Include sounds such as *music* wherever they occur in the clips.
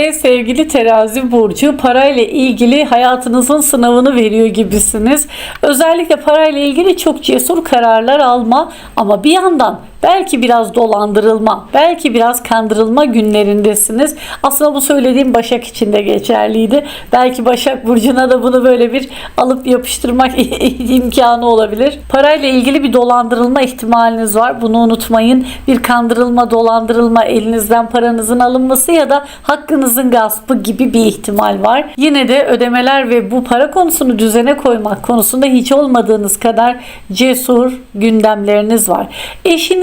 Sevgili terazi burcu parayla ilgili hayatınızın sınavını veriyor gibisiniz. Özellikle parayla ilgili çok cesur kararlar alma ama bir yandan belki biraz dolandırılma, belki biraz kandırılma günlerindesiniz. Aslında bu söylediğim Başak için de geçerliydi. Belki Başak burcuna da bunu böyle bir alıp yapıştırmak *laughs* imkanı olabilir. Parayla ilgili bir dolandırılma ihtimaliniz var. Bunu unutmayın. Bir kandırılma, dolandırılma, elinizden paranızın alınması ya da hakkınızın gaspı gibi bir ihtimal var. Yine de ödemeler ve bu para konusunu düzene koymak konusunda hiç olmadığınız kadar cesur gündemleriniz var.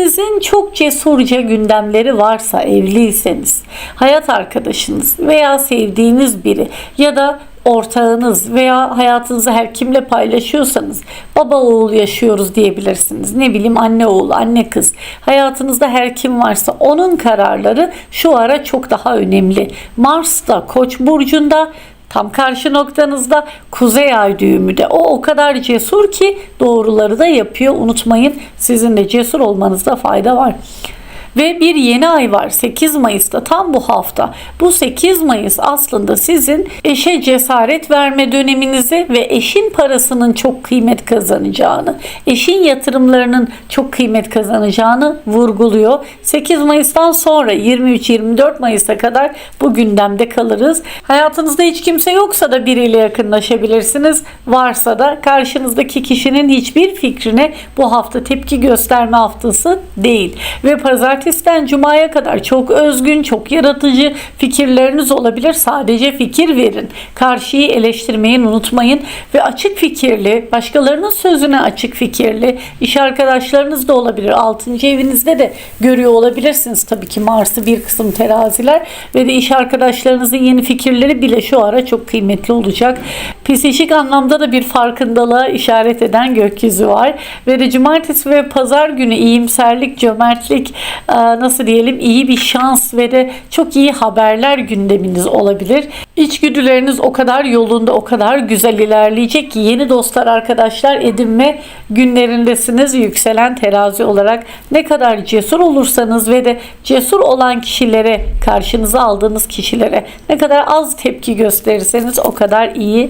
Eşinizin çok cesurca gündemleri varsa evliyseniz, hayat arkadaşınız veya sevdiğiniz biri ya da ortağınız veya hayatınızı her kimle paylaşıyorsanız baba oğul yaşıyoruz diyebilirsiniz. Ne bileyim anne oğul, anne kız. Hayatınızda her kim varsa onun kararları şu ara çok daha önemli. Mars da Koç burcunda Tam karşı noktanızda kuzey ay düğümü de. O o kadar cesur ki doğruları da yapıyor. Unutmayın sizin de cesur olmanızda fayda var. Ve bir yeni ay var 8 Mayıs'ta tam bu hafta. Bu 8 Mayıs aslında sizin eşe cesaret verme döneminizi ve eşin parasının çok kıymet kazanacağını, eşin yatırımlarının çok kıymet kazanacağını vurguluyor. 8 Mayıs'tan sonra 23-24 Mayıs'a kadar bu gündemde kalırız. Hayatınızda hiç kimse yoksa da biriyle yakınlaşabilirsiniz. Varsa da karşınızdaki kişinin hiçbir fikrine bu hafta tepki gösterme haftası değil. Ve pazartesiden cumaya kadar çok özgün, çok yaratıcı fikirleriniz olabilir. Sadece fikir verin. Karşıyı eleştirmeyin unutmayın. Ve açık fikirli, başkalarının sözüne açık fikirli iş arkadaşlarınız da olabilir. 6. evinizde de görüyor olabilirsiniz tabii ki Mars'ı bir kısım teraziler ve de iş arkadaşlarınızın yeni fikirleri bile şu ara çok kıymetli olacak. Psikolojik anlamda da bir farkındalığa işaret eden gökyüzü var. Ve de cumartesi ve pazar günü iyimserlik, cömertlik, e, nasıl diyelim iyi bir şans ve de çok iyi haberler gündeminiz olabilir. İçgüdüleriniz o kadar yolunda, o kadar güzel ilerleyecek ki yeni dostlar, arkadaşlar edinme günlerindesiniz. Yükselen terazi olarak ne kadar cesur olursanız ve de cesur olan kişilere, karşınıza aldığınız kişilere ne kadar az tepki gösterirseniz o kadar iyi.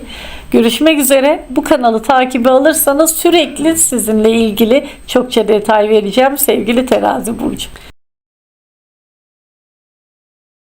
Görüşmek üzere. Bu kanalı takibi alırsanız sürekli sizinle ilgili çokça detay vereceğim sevgili terazi burcu.